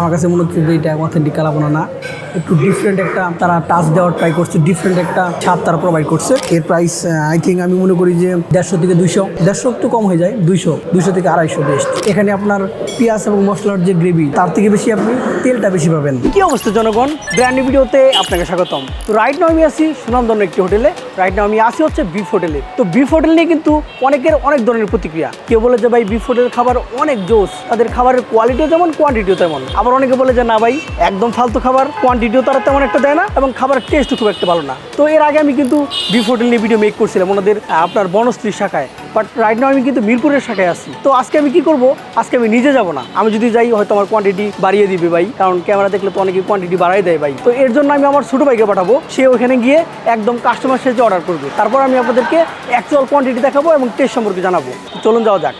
আমার কাছে মনে হচ্ছে যে এটা অথেন্টিক কালাবোনা না। একটু ডিফারেন্ট একটা তারা টাচ দেওয়ার ট্রাই করছে ডিফারেন্ট একটা ছাপ তারা প্রোভাইড করছে। এর প্রাইস আই থিঙ্ক আমি মনে করি যে দেড়শো থেকে দুইশো। দেড়শো একটু কম হয়ে যায়, দুইশো দুইশো থেকে আড়াইশো বেস্ট এখানে আপনার পেঁয়াজ এবং মশলার যে গ্রেভি তার থেকে বেশি আপনি তেলটা বেশি পাবেন। কি অবস্থা জনগণ? ব্র্যান্ড ভিডিওতে আপনাকে স্বাগতম। তো রাইট নাও আমি আছি সুনামধন্য একটি হোটেলে রাইট নাও আমি আসি হচ্ছে বিফ হোটেলে তো বিফ হোটেল নিয়ে কিন্তু অনেকের অনেক ধরনের প্রতিক্রিয়া। কেউ বলে যে ভাই বিফ হোটেলের খাবার অনেক জোস, তাদের খাবারের কোয়ালিটিও যেমন কোয়ান্টিটিও তেমন। আবার অনেকে বলে যে, না ভাই, একদম ফালতু খাবার কোয়ান্টিটিও তারা তেমন একটা দেয় না এবং খাবারের টেস্টও খুব একটা ভালো না। তো এর আগে আমি কিন্তু বিফ হোটেল নিয়ে ভিডিও মেক করছিলাম ওনাদের আপনার বনশ্রী শাখায়। বাট রাইট নাও আমি কিন্তু মিরপুরের শাখায় আছি। তো আজকে আমি কি করব? আজকে আমি নিজে যাব না। আমি যদি যাই, হয়তো আমার কোয়ান্টিটি বাড়িয়ে দিবে ভাই। কারণ ক্যামেরা দেখলে তো অনেকে কোয়ান্টিটি বাড়াই দেয় ভাই। তো এর জন্য আমি আমার ছোটো ভাইকে পাঠাবো। সে ওখানে গিয়ে একদম কাস্টমার সাথে অর্ডার করবে। তারপর আমি আপনাদেরকে অ্যাকচুয়াল কোয়ান্টিটি দেখাবো এবং টেস্ট সম্পর্কে জানাব। চলুন যাওয়া যাক।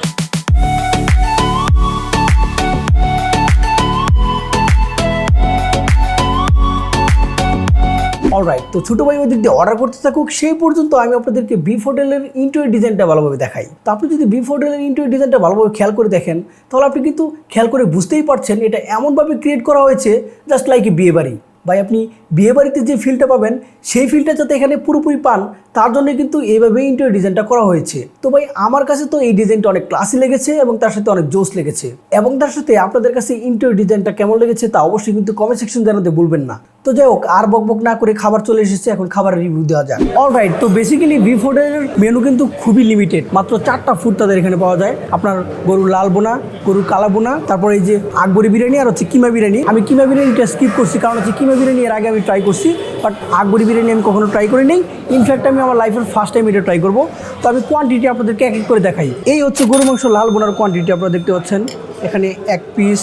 অলরাইট তো ছোটো ভাই ওদিক দিয়ে অর্ডার করতে থাকুক, সেই পর্যন্ত আমি আপনাদেরকে বিফ হোটেলের ইন্টোর ডিজাইনটা ভালোভাবে দেখাই। তো আপনি যদি বিফ হোটেলের ইন্টোর ডিজাইনটা ভালোভাবে খেয়াল করে দেখেন, তাহলে আপনি কিন্তু খেয়াল করে বুঝতেই পারছেন এটা এমনভাবে ক্রিয়েট করা হয়েছে জাস্ট লাইক এ বিয়ে বাড়ি। ভাই, আপনি বিয়ে বাড়িতে যে ফিলটা পাবেন, সেই ফিলটা যাতে এখানে পুরোপুরি পান, তার জন্য কিন্তু এইভাবে ইন্টারিয়র ডিজাইনটা করা হয়েছে। তো ভাই, আমার কাছে তো এই ডিজাইনটা অনেক ক্লাসি লেগেছে এবং তার সাথে অনেক জোস লেগেছে। এবং তার সাথে আপনাদের কাছে ইন্টারিয়র ডিজাইনটা কেমন লেগেছে তা অবশ্যই কিন্তু কমেন্ট সেকশন জানাতে ভুলবেন না। তো যাই হোক, আর বক বক না করে খাবার চলে এসেছে, এখন খাবারের রিভিউ দেওয়া যাক। অলরাইট তো বেসিক্যালি ভি ফুডের মেনু কিন্তু খুবই লিমিটেড মাত্র চারটা ফুড তাদের এখানে পাওয়া যায়। আপনার গরুর লাল বোনা, গরুর কালা বোনা, তারপরে এই যে আকবরি বিরিয়ানি আর হচ্ছে কিমা বিরিয়ানি। আমি কিমা বিরিয়ানিটা স্কিপ করছি, কারণ হচ্ছে কিমা বিরিয়ানি এর আগে আমি ট্রাই করছি বাট আকবরি বিরিয়ানি আমি কখনো ট্রাই করি নেই। ইনফ্যাক্ট আমি আমার লাইফের ফার্স্ট টাইম এটা ট্রাই করব। তো আমি কোয়ান্টিটি আপনাদেরকে এক এক করে দেখাই। এই হচ্ছে গরু মাংস লাল বোনার কোয়ান্টিটি আপনারা দেখতে পাচ্ছেন। এখানে এক পিস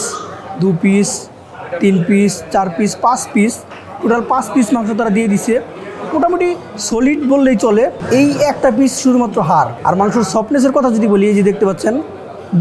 দু পিস তিন পিস চার পিস পাঁচ পিস টোটাল পাঁচ পিস মাংস তারা দিয়ে দিছে। মোটামুটি সলিড বললেই চলে। এই একটা পিস শুধুমাত্র হার আর মাংসের সফটনেসের কথা যদি বলি, এই যে দেখতে পাচ্ছেন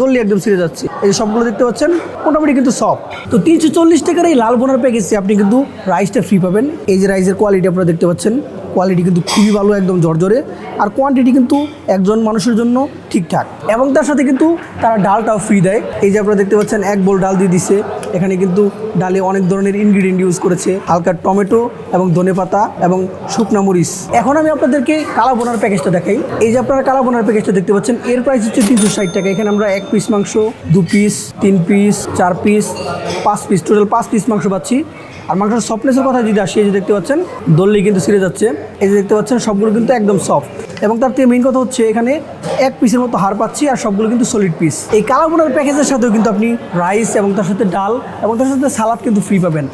দললি একদম ছিঁড়ে যাচ্ছে। এই সবগুলো দেখতে পাচ্ছেন, মোটামুটি কিন্তু সফট তো তিনশো চল্লিশ টাকার এই লাল বোনার প্যাকেজে আপনি কিন্তু রাইসটা ফ্রি পাবেন। এই যে রাইসের কোয়ালিটি আপনারা দেখতে পাচ্ছেন কোয়ালিটি কিন্তু খুবই ভালো, একদম জর্জরে আর কোয়ান্টিটি কিন্তু একজন মানুষের জন্য ঠিকঠাক। এবং তার সাথে কিন্তু তারা ডালটাও ফ্রি দেয়। এই যে আপনারা দেখতে পাচ্ছেন, এক বোল ডাল দিয়ে দিছে। এখানে কিন্তু ডালে অনেক ধরনের ইনগ্রিডিয়েন্ট ইউজ করেছে। হালকা টমেটো এবং ধনেপাতা এবং শুকনা মরিচ। এখন আমি আপনাদেরকে কালা বোনার প্যাকেজটা দেখাই। এই যে আপনারা কালা বোনার প্যাকেজটা দেখতে পাচ্ছেন, এর প্রাইস হচ্ছে তিনশো ষাট টাকা। এখানে আমরা এক পিস মাংস, দু পিস তিন পিস চার পিস পাঁচ পিস টোটাল পাঁচ পিস মাংস পাচ্ছি। আর মাংসের সফটনেসের কথা যদি আসি, এই যে দেখতে পাচ্ছেন, দললেই কিন্তু ছিঁড়ে যাচ্ছে। এই যে দেখতে পাচ্ছেন, সবগুলো কিন্তু একদম সফট এবং তার থেকে মেইন কথা হচ্ছে, এখানে এক পিসের মতো হাড় পাচ্ছি আর সবগুলো কিন্তু সলিড পিস এই কালাবোনার প্যাকেজের সাথেও কিন্তু আপনি রাইস এবং তার সাথে ডাল এবং তার সাথে সালাদ কিন্তু ফ্রি পাবেন।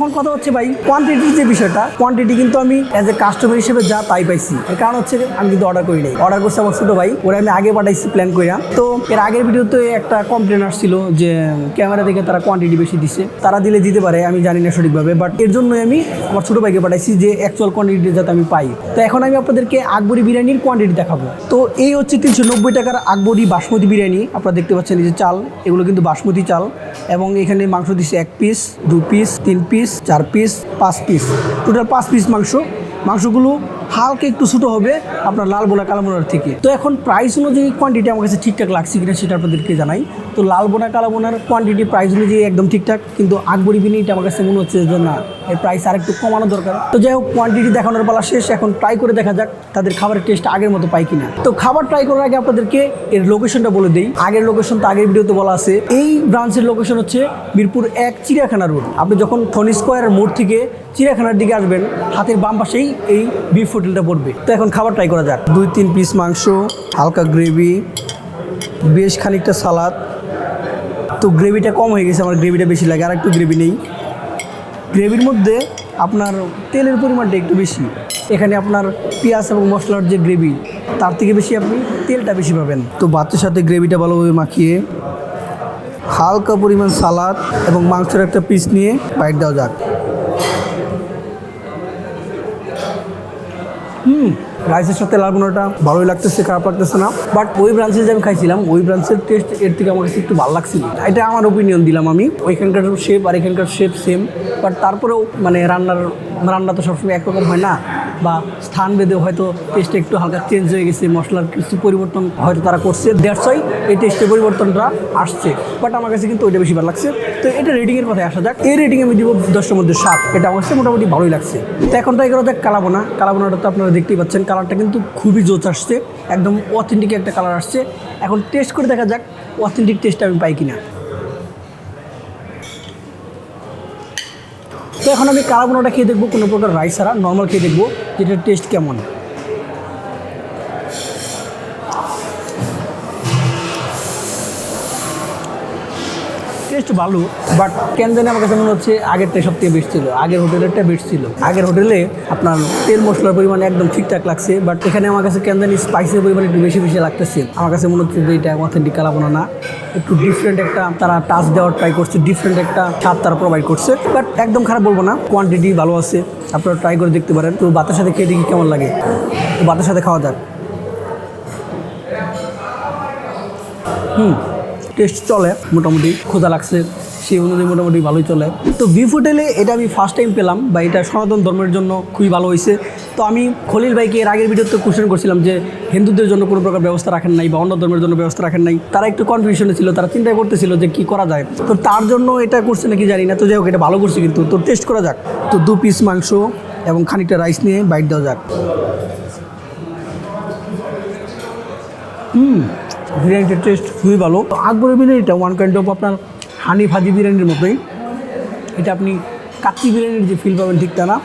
এখন কথা হচ্ছে ভাই কোয়ান্টিটির যে বিষয়টা কোয়ান্টিটি কিন্তু আমি অ্যাজ এ কাস্টমার হিসেবে যা তাই পাইছি। এর কারণ হচ্ছে আমি কিন্তু অর্ডার করি নাই। অর্ডার করছে আমার ছোটো ভাই, ওরা আমি আগে পাঠাইছি প্ল্যান করিয়া তো এর আগের ভিডিওতে একটা কমপ্লেন আসছিল যে ক্যামেরা দেখে তারা কোয়ান্টিটি বেশি দিছে। তারা দিলে দিতে পারে, আমি জানি না সঠিকভাবে বাট এর জন্যই আমি আমার ছোটো ভাইকে পাঠাইছি যে অ্যাকচুয়াল কোয়ান্টিটি যাতে আমি পাই। তো এখন আমি আপনাদেরকে আকবরি বিরিয়ানির কোয়ান্টিটি দেখাবো। তো এই হচ্ছে তিনশো নব্বই টাকার আকবরি বাসমতি বিরিয়ানি। আপনারা দেখতে পাচ্ছেন এই যে চাল, এগুলো কিন্তু বাসমতি চাল। এবং এখানে মাংস দিচ্ছে এক পিস দু পিস তিন পিস চার পিস পাঁচ পিস টোটাল পাঁচ পিস মাংস। মাংসগুলো হালকা একটু ছোটো হবে আপনার লাল বোনা কালো বোনার থেকে। তো এখন প্রাইস অনুযায়ী কোয়ান্টিটি আমার কাছে ঠিকঠাক লাগছে কিনা সেটা আপনাদেরকে জানাই। তো লাল বোনা কালো বোনার কোয়ান্টিটি প্রাইস অনুযায়ী একদম ঠিকঠাক, কিন্তু আকবরি বিনিটা আমার কাছে মনে হচ্ছে যে না, এর প্রাইস আর একটু কমানো দরকার। তো যাই হোক কোয়ান্টিটি দেখানোর পালা শেষ, এখন ট্রাই করে দেখা যাক তাদের খাবারের টেস্ট আগের মতো পাই কিনা। তো খাবার ট্রাই করার আগে আপনাদেরকে এর লোকেশনটা বলে দিই। আগের লোকেশন তো আগের ভিডিওতে বলা আছে। এই ব্রাঞ্চের লোকেশন হচ্ছে মিরপুর এক চিড়িয়াখানা রোড আপনি যখন থনি স্কোয়ার মোড় থেকে চিড়িয়াখানার দিকে আসবেন, হাতের বাম পাশেই এই বিফ হোটেলটা পড়বে। তো এখন খাবার ট্রাই করা যাক। দুই, তিন পিস মাংস, হালকা গ্রেভি বেশ খানিকটা সালাদ। তো গ্রেভিটা কম হয়ে গেছে, আমার গ্রেভিটা বেশি লাগে আর একটু গ্রেভি নেই। গ্রেভির মধ্যে আপনার তেলের পরিমাণটা একটু বেশি। এখানে আপনার পেঁয়াজ এবং মশলার যে গ্রেভি তার থেকে বেশি আপনি তেলটা বেশি পাবেন। তো ভাতের সাথে গ্রেভিটা ভালোভাবে মাখিয়ে হালকা পরিমাণ সালাদ এবং মাংসের একটা পিস নিয়ে বাইট দেওয়া যাক। হুম রাইসের সাথে লাল বোনাটা ভালোই লাগতেছে, খারাপ লাগতেছে না। বাট ওই ব্রাঞ্চে যে আমি খাইছিলাম, ওই ব্রাঞ্চের টেস্ট এর থেকে আমার কাছে একটু ভালো লাগছিল। এটা আমার ওপিনিয়ন দিলাম আমি। ওইখানকার শেপ আর এখানকার শেপ সেম বাট তারপরেও মানে রান্নার, রান্না তো সবসময় একরকম হয় না। বা স্থান ভেদে হয়তো টেস্টটা একটু হালকা চেঞ্জ হয়ে গেছে, মশলার কিছু পরিবর্তন হয়তো তারা করছে দ্যাটস ওয়াই এই টেস্টের পরিবর্তনটা আসছে। বাট আমার কাছে কিন্তু ওইটা বেশি ভালো লাগছে। তো এটা রেটিংয়ের কথায় আসা যাক। এই রেটিং আমি দিব দশের মধ্যে সাত। এটা আমার কাছে মোটামুটি ভালোই লাগছে। তো এখন ট্রাই করা যাক কালাবোনা। কালাবোনাটা তো আপনারা দেখতেই পাচ্ছেন। কালারটা কিন্তু খুবই জোচ আসছে। একদম অথেন্টিক একটা কালার আসছে। এখন টেস্ট করে দেখা যাক অথেন্টিক টেস্ট আমি পাই কিনা। এখন আমি কালাবোনাটা খেয়ে দেখব, কোনো প্রকার রাইস ছাড়া নর্মাল খেয়ে দেখব যেটার টেস্ট কেমন। টেস্ট ভালো বাট কেন জানি আমার কাছে মনে হচ্ছে আগেরটা সব থেকে বেস্ট ছিল, আগের হোটেলেরটা বেস্ট ছিল। আগের হোটেলে আপনার তেল মশলার পরিমাণ একদম ঠিকঠাক লাগছে বাট এখানে আমার কাছে কেন জানি স্পাইসের পরিমাণ একটু বেশি বেশি লাগতেছে। আমার কাছে মনে হচ্ছে যে এটা অথেন্টিক কালাবোনা না, একটু ডিফারেন্ট একটা তারা টাচ দেওয়ার ট্রাই করছে ডিফারেন্ট একটা স্বাদ তারা প্রোভাইড করছে বাট একদম খারাপ বলব না কোয়ান্টিটি ভালো আছে, আপনারা ট্রাই করে দেখতে পারেন। তো ভাতের সাথে খেয়ে দেখি কেমন লাগে। তো ভাতের সাথে খাওয়া যাক। হুম। টেস্ট চলে, মোটামুটি ক্ষুধা লাগছে, সেই অনুযায়ী মোটামুটি ভালোই চলে। তো বিফ হোটেলে এটা আমি ফার্স্ট টাইম পেলাম, বা এটা সনাতন ধর্মের জন্য খুবই ভালো হয়েছে। তো আমি খলিল ভাইকে এর আগের ভিডিওতে কোশ্চেন করছিলাম যে, হিন্দুদের জন্য কোনো প্রকার ব্যবস্থা রাখেন নাই, বা অন্য ধর্মের জন্য ব্যবস্থা রাখেন নাই। তারা একটু কনফিউশনে ছিল, তারা চিন্তা করতেছিল যে কি করা যায়। তো তার জন্য এটা করছে নাকি জানি না, তো যাই হোক, এটা ভালো করছে কিন্তু। তো টেস্ট করা যাক। তো দু পিস মাংস এবং খানিকটা রাইস নিয়ে বাইট দেওয়া যাক। হুম। বিরিয়ানিটার টেস্ট খুবই ভালো। আকবরের বিরিয়ানিটা ওয়ান কাইন্ড অফ আপনার হানি ভাজি বিরিয়ানির মতোই। এটা আপনি কাচ্চি বিরিয়ানির যে ফিল পাবেন ঠিক তা না।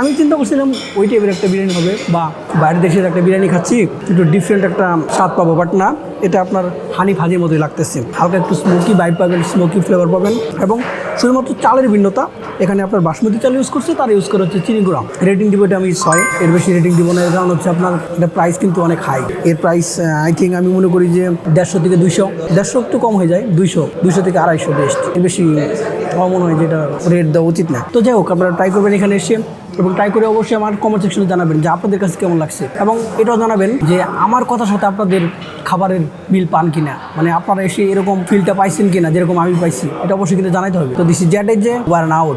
আমি চিন্তা করছিলাম ওই টাইপের একটা বিরিয়ানি হবে বা বাইরের দেশের একটা বিরিয়ানি খাচ্ছি, একটু ডিফারেন্ট একটা স্বাদ পাবো বাট না, এটা আপনার হানি ভাজির মতোই লাগতেছে। হালকা একটু স্মোকি বাইট পাবেন স্মোকি ফ্লেভার পাবেন এবং শুধুমাত্র চালের ভিন্নতা, এখানে আপনার বাসমতি চাল ইউজ করছে, তার ইউজ করা হচ্ছে চিনি গুঁড়া। রেটিং দিব এটা আমি ছয়, এর বেশি রেটিং দিব না, এর কারণ হচ্ছে আপনার এটা প্রাইস কিন্তু অনেক হাই এর প্রাইস আই থিঙ্ক আমি মনে করি যে দেড়শো থেকে দুইশো, দেড়শো একটু কম হয়ে যায়, দুইশো দুইশো থেকে আড়াইশো বেস্ট এর বেশি আমার মনে হয় যে এটা রেট দেওয়া উচিত না। তো যাই হোক, আপনারা ট্রাই করবেন এখানে এসে এবং ট্রাই করে অবশ্যই আমার কমেন্ট সেকশনে জানাবেন যে আপনাদের কাছে কেমন লাগছে। এবং এটাও জানাবেন যে আমার কথার সাথে আপনাদের খাবারের মিল পান কিনা? মানে আপনারা এসে এরকম ফিলটা পাইছেন কিনা? যেরকম আমি পাইছি, এটা অবশ্যই কিন্তু জানাইতে হবে। তো দিস ইজ জ্যাট যে ওয়ার আউট